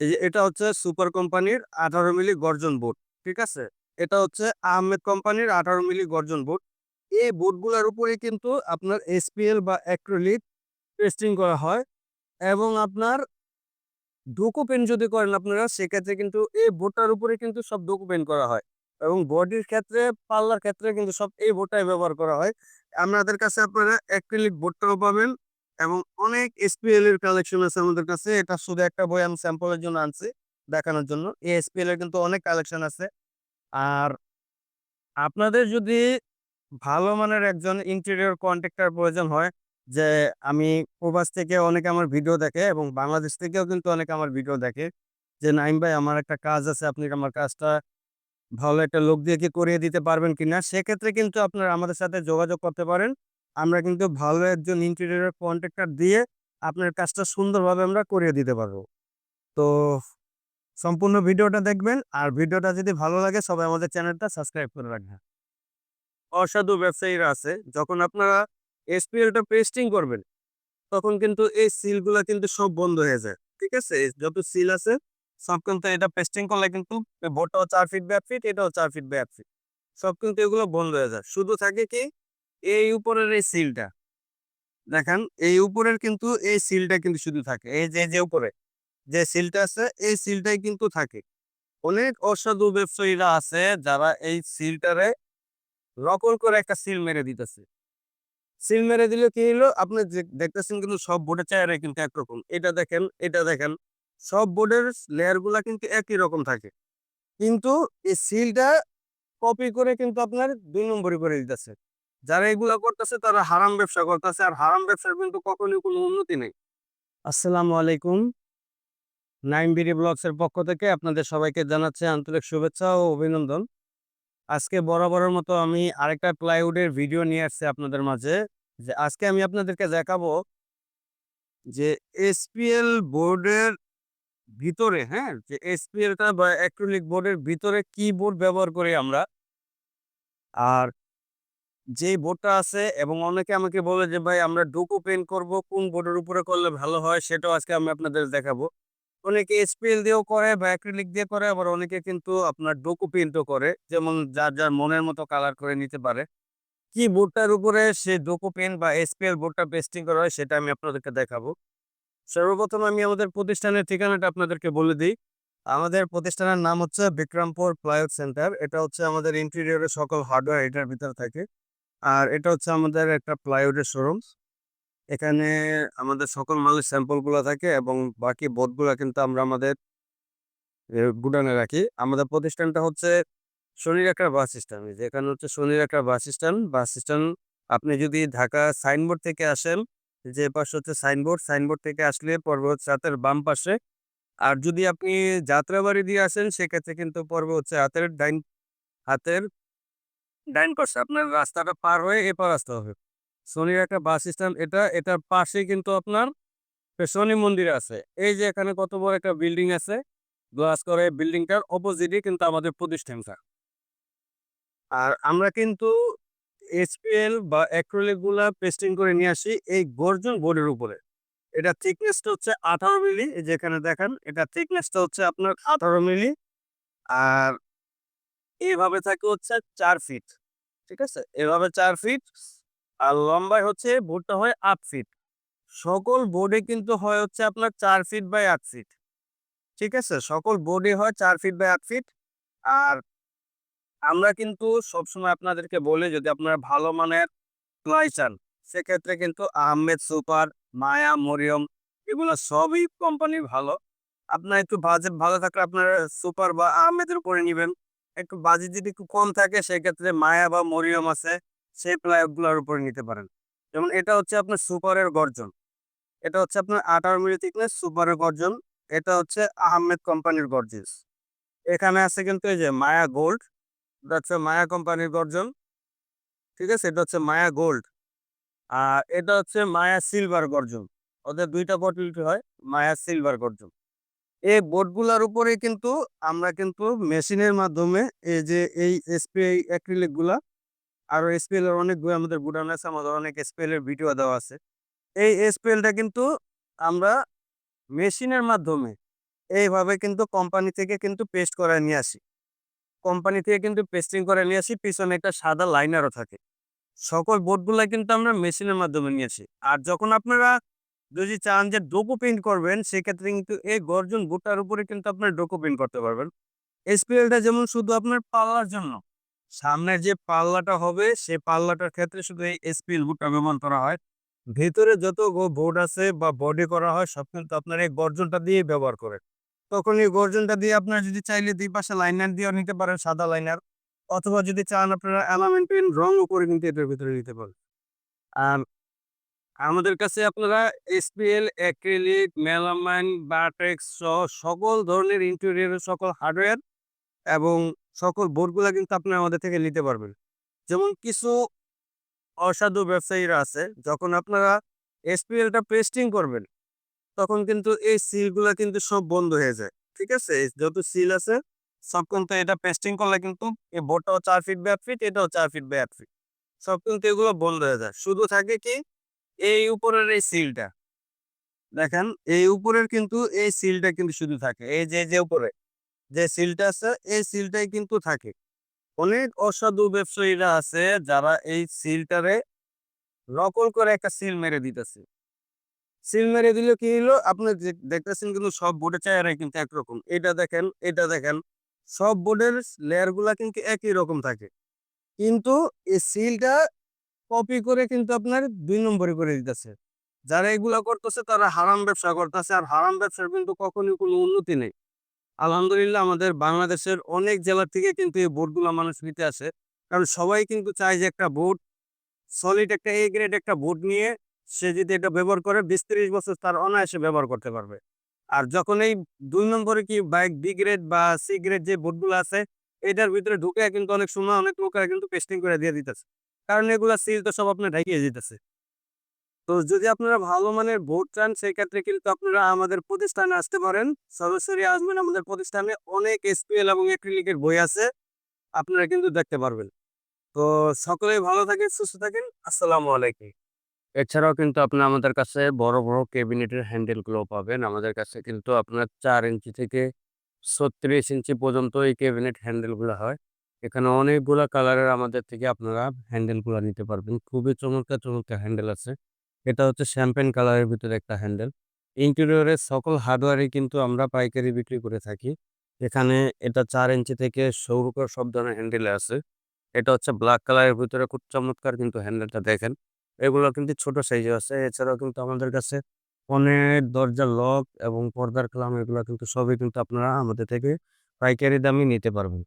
এই এটা হচ্ছে সুপার কোম্পানির আঠারো মিলি গর্জন বোর্ড ঠিক আছে? এটা হচ্ছে আহমেদ কোম্পানির আঠারো মিলি গর্জন বোর্ড এই বোর্ডগুলোর উপরে কিন্তু আপনার এসপিএল বা অ্যাক্রিলিক পেস্টিং করা হয় এবং আপনার ডোকো পেন যদি করেন আপনারা, সেক্ষেত্রে কিন্তু এই বোর্ডটার উপরে কিন্তু সব ডোকো পেন করা হয় এবং বডির ক্ষেত্রে, পাল্লার ক্ষেত্রে কিন্তু সব এই বোর্ডটাই ব্যবহার করা হয়। আমাদের কাছে আপনারা অ্যাক্রিলিক বোর্ডটাও পাবেন এবং অনেক এসপিএল এর কালেকশন আছে আমাদের কাছে। এটা শুধু একটা বই আমি স্যাম্পলের জন্য আনছি দেখানোর জন্য। এই এসপিএল এর কিন্তু অনেক কালেকশন আছে। আর আপনাদের যদি ভালো মানের একজন ইন্টেরিয়র কন্ট্রাক্টর প্রয়োজন হয়, যে আমি প্রবাস থেকে অনেকে আমার ভিডিও দেখে এবং বাংলাদেশ থেকেও কিন্তু অনেকে আমার ভিডিও দেখে, যে নাইম ভাই, আমার একটা কাজ আছে, আপনি আমার কাজটা ভালো একটা লোক দিয়ে কি করিয়ে দিতে পারবেন কিনা? সেক্ষেত্রে কিন্তু আপনারা আমাদের সাথে যোগাযোগ করতে পারেন। আমরা কিন্তু ভালো একজন ইন্টেরিয়র কন্ট্রাক্টর দিয়ে আপনার কাজটা সুন্দরভাবে আমরা করিয়ে দিতে পারব। তো সম্পূর্ণ ভিডিওটা দেখবেন, আর ভিডিওটা যদি ভালো লাগে সবাই আমাদের চ্যানেলটা সাবস্ক্রাইব করে রাখবেন। অসাধু ব্যবসায়ীরা আছে, যখন আপনারা এসপিএলটা পেস্টিং করবেন, তখন কিন্তু এই সিলগুলো কিন্তু সব বন্ধ হয়ে যায়, ঠিক আছে? যত সিল আছে, সব কিন্তু এটা পেস্টিং করলে কিন্তু বোর্ডটাও চার ফিট ব্যাক ফিট এটাও চার ফিট ব্যাপ ফিট সব কিন্তু এগুলো বন্ধ হয়ে যায়। শুধু থাকে কি এই উপরের এই সিলটা। দেখেন, এই উপরের কিন্তু এই সিলটা কিন্তু শুধু থাকে। এই যে যে উপরে, যে সিলটা আছে, এই সিলটাই কিন্তু থাকে। অনেক অসাধু ব্যবসায়ীরা আছে যারা এই সিলটারে নকল করে একটা সিল মেরে দিতেছে। সিল মেরে দিলে কি হলো আপনি দেখতেছেন কিন্তু সব বোর্ডের চেহারা কিন্তু একরকম। এটা দেখেন এটা দেখেন, সব বোর্ডের লেয়ারগুলা কিন্তু একই রকম থাকে। কিন্তু এই সিলটা কপি করে কিন্তু আপনার দুই নম্বরই করে দিতেছে। যারা এগুলা করতেছে তারা হারাম ব্যবসা করতেছে, আর হারাম ব্যবসার কিন্তু কখনোই কোনো উন্নতি নেই। আসসালামু আলাইকুম। নাইম বিডি ব্লগস এর পক্ষ থেকে আপনাদের সবাইকে জানাচ্ছি আন্তরিক শুভেচ্ছা ও অভিনন্দন। আজকে বরাবরের মতো আমি আরেকটা প্লাইউডের ভিডিও নিয়ে আসছি আপনাদের মাঝে, যে আজকে আমি আপনাদেরকে দেখাবো যে এসপিএল বোর্ডের ভিতরে হ্যাঁ যে এসপিএলটা বা অ্যাক্রিলিক বোর্ডের ভিতরে কি বোর্ড ব্যবহার করি আমরা। আর যে বোর্ডটা আছে এবং অনেকে আমাকে বলে যে, ভাই, আমরা ডোকো পেন করব, কোন বোর্ডের উপরে করলে ভালো হয় সেটাও আজকে আমি আপনাদের দেখাবো। অনেকে এসপিএল দিয়েও করে বা অ্যাক্রিলিক দিয়ে করে, আবার অনেকে কিন্তু আপনার ডোকো পেন্টও করে, যেমন যার যার মনের মতো কালার করে নিতে পারে। কি বোর্ডটার উপরে সে ডোকো পেন বা এসপিএল বোর্ডটা পেস্টিং করা হয় সেটা আমি আপনাদেরকে দেখাবো। সর্বপ্রথম আমি আমাদের প্রতিষ্ঠানের ঠিকানাটা আপনাদেরকে বলে দিই। আমাদের প্রতিষ্ঠানের নাম হচ্ছে বিক্রমপুর প্লাইউড সেন্টার। এটা হচ্ছে আমাদের ইন্টেরিয়রের সকল হার্ডওয়্যার এটার ভিতরে থাকে। আর এটা হচ্ছে আমাদের একটা প্লাইউডের শোরুম এখানে আমাদের সকল মালের স্যাম্পলগুলো থাকে এবং বাকি বোর্ডগুলো কিন্তু আমরা আমাদের গুডানে রাখি। আমাদের প্রতিষ্ঠানটা হচ্ছে শনির একটা বাস স্ট্যান্ড। যেখানে হচ্ছে শনির একটা বাস স্ট্যান্ড। বাস স্ট্যান্ড আপনি যদি ঢাকা সাইনবোর্ড থেকে আসেন, যে পাশে হচ্ছে সাইনবোর্ড সাইনবোর্ড থেকে আসলে পর্ব হচ্ছে হাতের বাম পাশে। আর যদি আপনি যাত্রাবাড়ি দিয়ে আসেন, সেক্ষেত্রে কিন্তু পর্ব হচ্ছে হাতের ডাইন হাতের ডাইন করছে আপনার রাস্তাটা পার হয়ে এপার আসতে হবে। শনির একটা বাস স্ট্যান্ড, এটা, এটার পাশে কিন্তু আপনার শনি মন্দির আছে। এই যে এখানে কত বড় একটা বিল্ডিং আছে গ্লাস করে বিল্ডিংটার অপোজিটে কিন্তু আমাদের প্রতিষ্ঠানটা। আর আমরা কিন্তু এসপিএল বা অ্যাক্রিলিকগুলা পেস্টিং করে নিয়ে আসি এই গর্জন বোর্ডের উপরে। এটা থিকনেসটা হচ্ছে আঠারো মিলি যেখানে দেখেন, এটা থিকনেসটা হচ্ছে আপনার আঠারো মিলি আর এভাবে থাকে হচ্ছে চার ফিট ঠিক আছে? এভাবে চার ফিট আর লম্বায় হচ্ছে বোর্ডটা হয় আট ফিট সকল বোর্ডে কিন্তু হয় হচ্ছে আপনার চার ফিট বাই আট ফিট ঠিক আছে? সকল বোর্ডে হয় চার ফিট বাই আট ফিট আর আমরা কিন্তু সবসময় আপনাদেরকে বলি, যদি আপনারা ভালো মানের প্লাই চান, সেক্ষেত্রে কিন্তু আহমেদ সুপার, মায়া মরিয়ম, এগুলো সবই কোম্পানি ভালো। আপনার একটু বাজেট ভালো থাকলে আপনারা সুপার বা আহমেদের উপরে নেবেন। একটু বাজেট যদি একটু কম থাকে, সেক্ষেত্রে মায়া বা মরিয়ম আছে সেই প্লাইগুলোর উপরে নিতে পারেন। যেমন এটা হচ্ছে আপনার সুপারের গর্জন। এটা হচ্ছে আপনার আঠারো মিলি থিকনেস সুপারের গর্জন। এটা হচ্ছে আহমেদ কোম্পানির গর্জিস। এখানে আছে কিন্তু এই যে মায়া গোল্ড। এটা হচ্ছে মায়া কোম্পানির গর্জন। ঠিক আছে? এটা হচ্ছে মায়া গোল্ড। আর এটা হচ্ছে মায়া সিলভার গর্জন। ওদের দুইটা বটলিটি হয়, মায়া সিলভার গর্জন। এই বোর্ডগুলোর উপরে কিন্তু আমরা কিন্তু মেশিনের মাধ্যমে এই যে এই স্প্রে অ্যাক্রিলিকগুলা আরও স্পেল এর অনেকগুলো আমাদের গুডাউন আছে, আমাদের অনেক স্পেল এর ভিডিও দেওয়া আছে। এই স্পেলটা কিন্তু আমরা মেশিনের মাধ্যমে এইভাবে কিন্তু কোম্পানি থেকে কিন্তু পেস্ট করে নিয়ে আসি। কোম্পানি থেকে কিন্তু পেস্টিং করে নিয়ে আসি, পিছনে একটা সাদা লাইনারও থাকে। সকল বোর্ডগুলা কিন্তু আমরা মেশিনের মাধ্যমে নিয়ে আসি। আর যখন আপনারা যদি চান যে ডোকো প্রিন্ট করবেন, সেক্ষেত্রে কিন্তু এই গর্জন বোর্ডটার উপরে কিন্তু আপনার ডোকো প্রিন্ট করতে পারবেন। এসপিএলটা যেমন শুধু আপনার পাল্লার জন্য, সামনের যে পাল্লাটা হবে, সেই পাল্লাটার ক্ষেত্রে শুধু এই এসপিএল বুটটা ব্যবহার করা হয়। ভেতরে যত বোর্ড আছে বা বডি করা হয়, সব কিন্তু আপনার এই গর্জনটা দিয়ে ব্যবহার করে তখন এই গর্জনটা দিয়ে আপনার যদি চাইলে দুই পাশে লাইনার দিয়েও নিতে পারেন, সাদা লাইনার অথবা যদি চান আপনারা অ্যালামেন্ট পেন রঙও করে কিন্তু এটার ভিতরে নিতে পারেন। আর আমাদের কাছে আপনারা এসপিএল, অ্যাক্রিলিক, মেলামাইন বাটেক্স সহ সকল ধরনের ইন্টেরিয়রের সকল হার্ডওয়্যার এবং সকল বোর্ডগুলো কিন্তু আপনারা আমাদের থেকে নিতে পারবেন। যেমন কিছু অসাধু ব্যবসায়ীরা আছে, যখন আপনারা এসপিএলটা পেস্টিং করবেন, তখন কিন্তু এই সিলগুলো কিন্তু সব বন্ধ হয়ে যায়, ঠিক আছে? যত সিল আছে, সব কিন্তু এটা পেস্টিং করলে কিন্তু এই বোর্ডটাও চার ফিট বাই ফিট, এটাও চার ফিট বাই ফিট, সব কিন্তু এগুলো বন্ধ হয়ে যায়। শুধু থাকে কি এই উপরের এই সিলটা। দেখেন, এই উপরের কিন্তু এই সিলটা কিন্তু শুধু থাকে। এই যে যে উপরে, যে সিলটা আছে, এই সিলটাই কিন্তু থাকে। অনেক অসাধু ব্যবসায়ীরা আছে যারা এই সিলটারে নকল করে একটা সিল মেরে দিতেছে। সিল মেরে দিলে কি হলো আপনি দেখতেছেন কিন্তু সব বোর্ডের চেহারাই কিন্তু একরকম। এটা দেখেন এটা দেখেন, সব বোর্ডের লেয়ারগুলা কিন্তু একই রকম থাকে। কিন্তু এই সিলটা কপি করে কিন্তু আপনার দুই নম্বরে করে দিতেছে। যারা এগুলা করতেছে, তারা হারাম ব্যবসা করতেছে, আর হারাম ব্যবসার কিন্তু কখনোই কোনো উন্নতি নেই। আলহামদুলিল্লাহ, আমাদের বাংলাদেশের অনেক জেলা থেকে কিন্তু এই বোর্ডগুলো মানুষ নিতে আসে। কারণ সবাই কিন্তু চায় যে একটা বোর্ড সলিড একটা এ গ্রেড একটা বোর্ড নিয়ে সে যদি এটা ব্যবহার করে, বিশ তিরিশ বছর তার অনায়াসে ব্যবহার করতে পারবে। আর যখন এই দুই নম্বরে কি বাইক বি গ্রেড বা সি গ্রেড যে বোর্ডগুলো আছে, এটার ভিতরে ঢুকে কিন্তু অনেক সময় অনেক লোকেরা কিন্তু পেস্টিং করে দিয়ে দিতেছে। কারণ এগুলা সিল তো সব আপনার ঢাকিয়ে দিতেছে। তো যদি আপনারা ভালো মানের ভোট চান সেই ক্ষেত্রে কিন্তু আপনারা আমাদের প্রতিষ্ঠানে আসতে পারেন। সরাসরি আসবেন, আমাদের প্রতিষ্ঠানে অনেক এসপিএল এবং অ্যাক্রিলিকের বই আছে, আপনারা কিন্তু দেখতে পারবেন। তো সকলেই ভালো থাকেন, সুস্থ থাকেন, আসসালামু আলাইকুম। এছাড়াও কিন্তু আপনি আমাদের কাছে বড় বড় ক্যাবিনেটের হ্যান্ডেলগুলো পাবেন। আমাদের কাছে কিন্তু আপনার চার ইঞ্চি থেকে ছত্রিশ ইঞ্চি পর্যন্ত এই ক্যাবিনেট হ্যান্ডেলগুলো হয়। এখানে অনেকগুলা কালারের আমাদের থেকে আপনারা হ্যান্ডেলগুলো নিতে পারবেন। খুবই চমৎকার চমৎকার হ্যান্ডেল আছে। এটা হচ্ছে শ্যাম্পেন কালারের ভিতরে একটা হ্যান্ডেল। ইন্টেরিয়রের সকল হার্ডওয়্যারই কিন্তু আমরা পাইকারি বিক্রি করে থাকি। এখানে এটা চার ইঞ্চি থেকে শুরু করে সব ধরনের হ্যান্ডেল আছে। এটা হচ্ছে ব্ল্যাক কালারের ভিতরে খুব চমৎকার কিন্তু হ্যান্ডেলটা দেখেন। এগুলো কিন্তু ছোট সাইজে আছে। এছাড়াও কিন্তু আমাদের কাছে ফোনের দরজার লক এবং পর্দার কালাম এগুলো কিন্তু সবই কিন্তু আপনারা আমাদের থেকে পাইকারি দামে নিতে পারবেন।